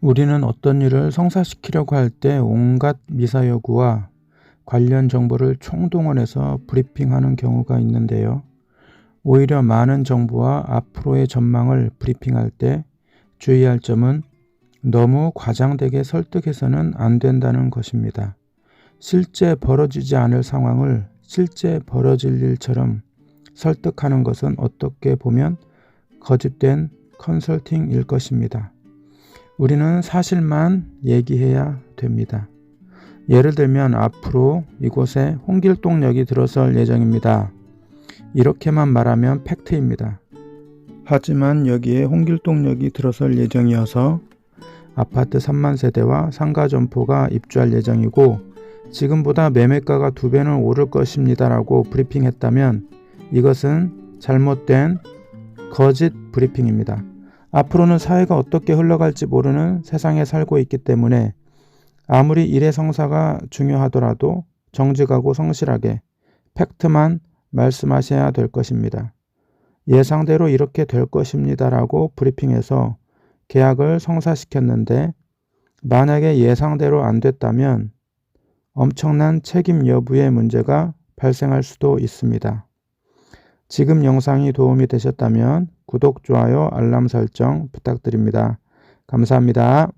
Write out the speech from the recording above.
우리는 어떤 일을 성사시키려고 할 때 온갖 미사여구와 관련 정보를 총동원해서 브리핑하는 경우가 있는데요. 오히려 많은 정보와 앞으로의 전망을 브리핑할 때 주의할 점은 너무 과장되게 설득해서는 안 된다는 것입니다. 실제 벌어지지 않을 상황을 실제 벌어질 일처럼 설득하는 것은 어떻게 보면 거짓된 컨설팅일 것입니다. 우리는 사실만 얘기해야 됩니다. 예를 들면 앞으로 이곳에 홍길동역이 들어설 예정입니다. 이렇게만 말하면 팩트입니다. 하지만 여기에 홍길동역이 들어설 예정이어서 아파트 3만 세대와 상가 점포가 입주할 예정이고 지금보다 매매가가 두 배는 오를 것입니다라고 브리핑했다면 이것은 잘못된 거짓 브리핑입니다. 앞으로는 사회가 어떻게 흘러갈지 모르는 세상에 살고 있기 때문에 아무리 일의 성사가 중요하더라도 정직하고 성실하게 팩트만 말씀하셔야 될 것입니다. 예상대로 이렇게 될 것입니다라고 브리핑해서 계약을 성사시켰는데 만약에 예상대로 안 됐다면 엄청난 책임 여부의 문제가 발생할 수도 있습니다. 지금 영상이 도움이 되셨다면 구독, 좋아요, 알람 설정 부탁드립니다. 감사합니다.